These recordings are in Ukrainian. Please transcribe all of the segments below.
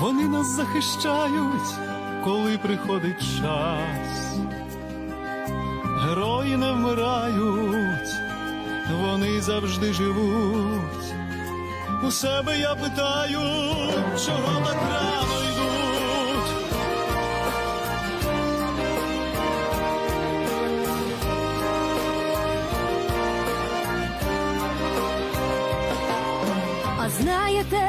Вони нас захищають, коли приходить час. Герої не вмирають, вони завжди живуть. У себе я питаю, чого так рано йдуть. А знаєте,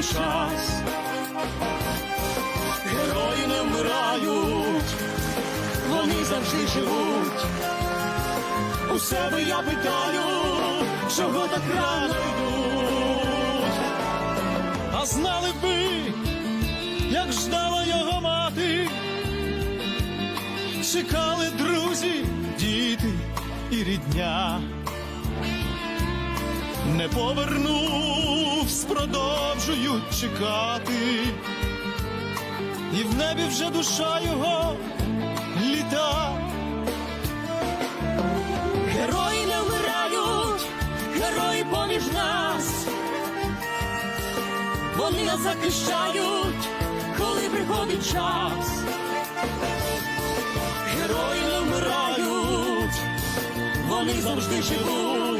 коли час. Герої не вмирають, вони завжди живуть. У себе я питаю, чого так рано йдуть. А знали б як ждала його мати, чекали друзі, діти і рідня. Не повернувсь, продовжують чекати, і в небі вже душа його літа. Герої не вмирають, герої поміж нас. Вони нас захищають, коли приходить час. Герої не вмирають, вони завжди живуть.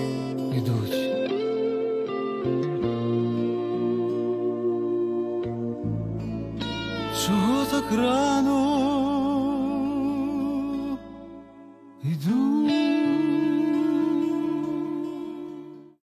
Чого так рано йдуть?